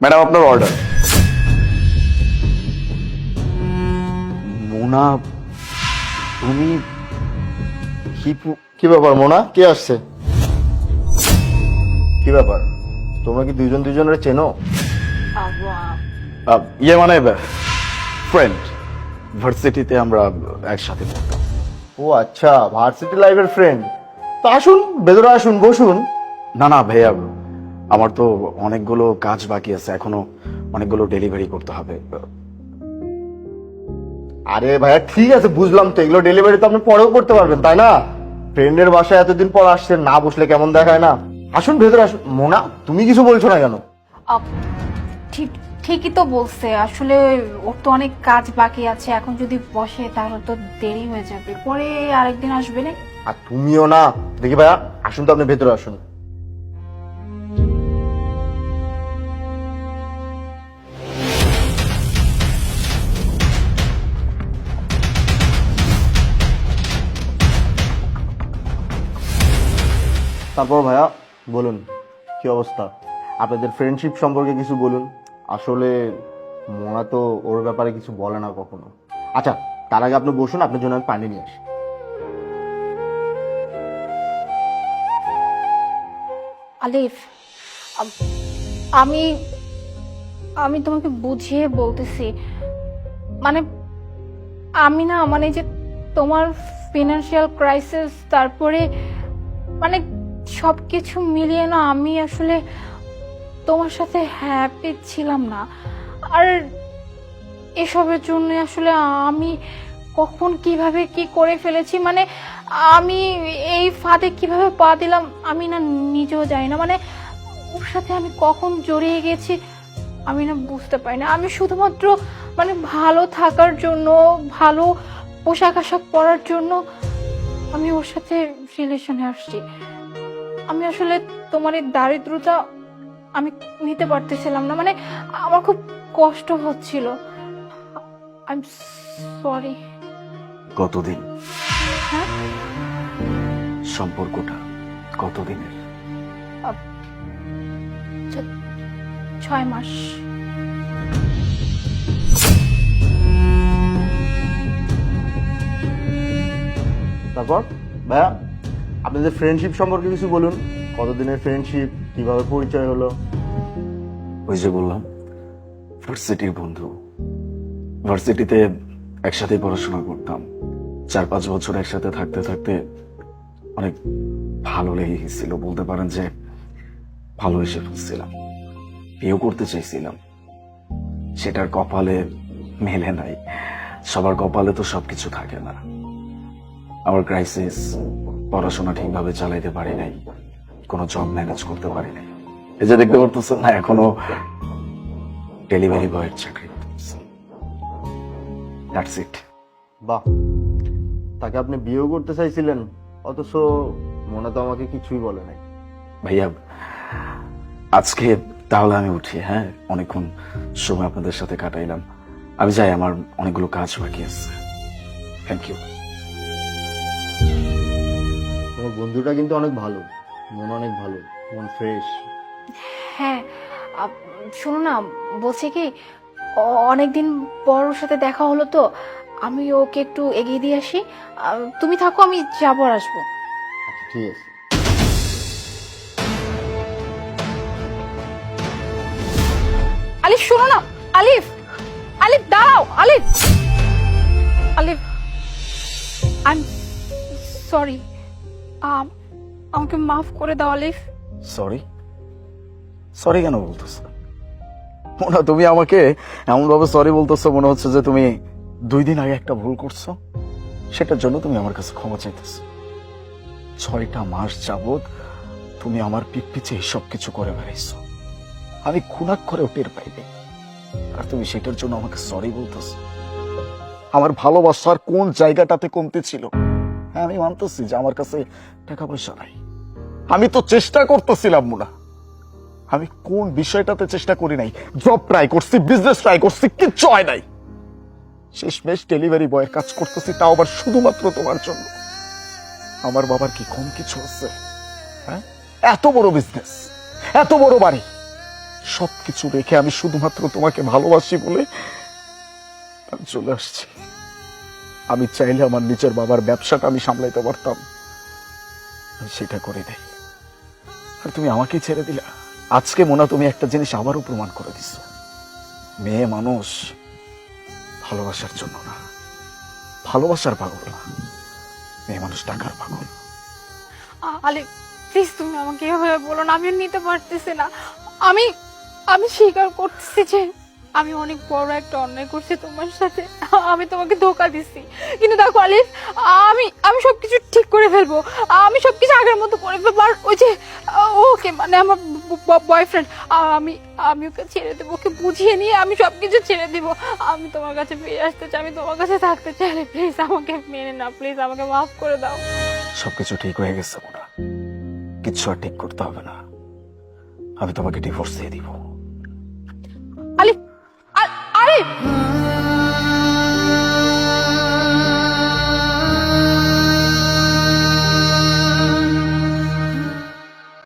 Madam আপনার order Mona তুমি কি কি ব্যাপার মোনা? কে আসছে? কি ব্যাপার? তোমরা কি দুইজন দুইজনের চেনো? আহ, ইয়ে মানে ফ্রেন্ড ভার্সিটিতে আমরা একসাথে পড়তাম ও আচ্ছা ভার্সিটি লাইফের ফ্রেন্ড তো আসুন ভেতরে আসুন বসুন। না না ভাইয়া আমার তো অনেকগুলো কাজ বাকি আছে এখনও অনেকগুলো ডেলিভারি করতে হবে। আরে ভাইয়া ঠিক আছে বুঝলাম তো এগুলো ডেলিভারি তো আপনি পরেও করতে পারবেন তাই না? ফ্রেন্ডের বাসায় এতদিন পর আসছেন না বসলে কেমন দেখায় না? আসুন ভেতরে আসুন। মোনা তুমি কিছু বলছো না কেন? আপ, ঠিক ঠিকই তো বলছে আসলে ওর তো অনেক কাজ বাকি আছে এখন যদি বসে তাহলে তো দেরি হয়ে যাবে পরে আরেকদিন আসবে না। আর তুমিও না। দেখি ভাইয়া আসুন তো আপনি ভেতরে আসুন। তারপর ভাইয়া, বলুন, কি অবস্থা? আপনাদের ফ্রেন্ডশিপ সম্পর্কে কিছু বলুন। আসলে মোনা তো ওর ব্যাপারে কিছু বলে না কখনো। আচ্ছা তার আগে আপনি বসুন, আপনার জন্য আমি পানি নিয়ে আসি। আলিফ, আমি আমি তোমাকে বুঝিয়ে বলতেছি। মানে আমি না মানে যে তোমার ফিনান্সিয়াল ক্রাইসিস তারপরে মানে সব কিছু মিলিয়ে না আমি আসলে তোমার সাথে হ্যাপি ছিলাম না। আর এসবের জন্য আসলে আমি কখন কীভাবে কি করে ফেলেছি মানে আমি এই ফাঁদে কীভাবে পা দিলাম আমি না নিজেও জানি না। মানে ওর সাথে আমি কখন জড়িয়ে গেছি আমি না বুঝতে পারি না। আমি শুধুমাত্র মানে ভালো থাকার জন্য, ভালো পোশাক আশাক পরার জন্য আমি ওর সাথে রিলেশনে আসছি। আমি আসলে তোমার এই দারিদ্রতা আমি নিতে পারতেছিলাম না। মানে আমার খুব কষ্ট হচ্ছিল। আই এম সরি কতদিন? হ্যাঁ? সম্পর্কটা কতদিনের? ছয় মাস। তারপর? ভাইয়া? আপনাদের ফ্রেন্ডশিপ সম্পর্কে কিছু বলুন। কতদিনের ফ্রেন্ডশিপ কীভাবে পরিচয় হলো? ওই যে বললাম ভার্সিটির বন্ধু। ভার্সিটিতে একসাথে পড়াশোনা করতাম। চার পাঁচ বছর একসাথে থাকতে থাকতে অনেক ভালো লেগে গেছিল। বলতে পারেন যে ভালোবেসে ফেলছিলাম বিয়েও করতে চাইছিলাম। সেটার কপালে মেলে নাই। সবার কপালে তো সবকিছু থাকে না। আমার ক্রাইসিস পড়াশোনা ঠিকভাবে চালাইতে পারি নাই কোনো জব ম্যানেজ করতে পারি নাই। এই যে দেখতে পারতেছেন না এখনও ডেলিভারি বয়ের চাকরি দ্যাটস ইট বাহ তাকে আপনি বিয়েও করতে চাইছিলেন অথচ মনে তো আমাকে কিছুই বলে নাই। ভাইয়া আজকে তাহলে আমি উঠি হ্যাঁ? অনেকক্ষণ সময় আপনাদের সাথে কাটাইলাম। আমি যাই আমার অনেকগুলো কাজ বাকি আছে। থ্যাংক ইউ তোমার বন্ধুটা কিন্তু অনেক ভালো। মন অনেক ভালো মন ফ্রেশ হ্যাঁ আপ- শোনো না বলছি কি অনেকদিন পর ওর সাথে দেখা হলো তো আমি ওকে একটু এগিয়ে দিয়ে আসি। আহ, তুমি থাকো আমি যাব আর আসব। আচ্ছা ঠিক আছে। আলিফ শোনো না আলিফ আলিফ দাঁড়াও আলিফ। আলিফ আই সরি আমাকে মাফ করে দাও, আলিফ। সরি সরি কেন বলতেছো? মোনা, তুমি আমাকে এমন ভাবে সরি বলতেছো, মনে হচ্ছে যে তুমি দুই দিন আগে একটা ভুল করছ। সেটার জন্য তুমি আমার কাছে ক্ষমা চাইতেছো। ছয়টা মাস যাবত তুমি আমার পিঠ পিছে সব কিছু করে বেড়াইছো। আমি খুনাক করেও টের পাইনি। আর তুমি সেটার জন্য আমাকে সরি বলতেছো। আমার ভালোবাসার কোন জায়গাটাতে কমতে ছিল? হ্যাঁ আমি মানতেছি যে আমার কাছে টাকা পয়সা নাই। আমি তো চেষ্টা করতেছিলাম, মুনা। আমি কোন বিষয়টাতে চেষ্টা করি নাই? জব ট্রাই করছি বিজনেস ট্রাই করছি, কিচ্ছু হয় নাই। শেষমেশ ডেলিভারি বয়ের কাজ করতেছি, তাও আবার শুধুমাত্র তোমার জন্য। আমার বাবার কি কম কিছু আছে? হ্যাঁ? এত বড় বিজনেস এত বড় বাড়ি। সবকিছু রেখে আমি শুধুমাত্র তোমাকে ভালোবাসি বলে চলে আসছি। আমি চাইলে আমার নিজের বাবার ব্যবসাটা আমি সামলাইতে পারতাম। সেটা করে দেয় আর তুমি আমাকে ছেড়ে দিলা। আজকে মোনা, তুমি একটা জিনিস আবারও প্রমাণ করে দিচ্ছ মেয়ে মানুষ ভালোবাসার জন্য না। ভালোবাসার পাগল না। মেয়ে মানুষ টাকার পাগল। আ- আলিফ প্লিজ তুমি আমাকে এভাবে বলো না আমি নিতে পারতেছি না। আমি আমি স্বীকার করতেছি যে আমি অনেক বড় একটা অন্যায় করছি তোমার সাথে। আমি তোমাকে ধোকা দিচ্ছি। কিন্তু দেখো, আলিফ, আমি আমি সবকিছু ঠিক করে ফেলব। আমি সবকিছু আগের মতো করে ফেলব। আর ওই যে, ওকে মানে আমার বয়ফ্রেন্ড আমি আমি ওকে ছেড়ে দেবো। ওকে বুঝিয়ে নিয়ে আমি সবকিছু ছেড়ে দিব। আমি তোমার কাছে ফিরে আসতে চাই, আমি তোমার কাছে থাকতে চাই। প্লিজ আমাকে মেনে না প্লিজ আমাকে মাফ করে দাও। সবকিছু ঠিক হয়ে গেছে, মোনা। কিচ্ছু আর ঠিক করতে হবে না। আমি তোমাকে ডিভোর্স দিয়ে দিব। আলিফ আ- আলিফ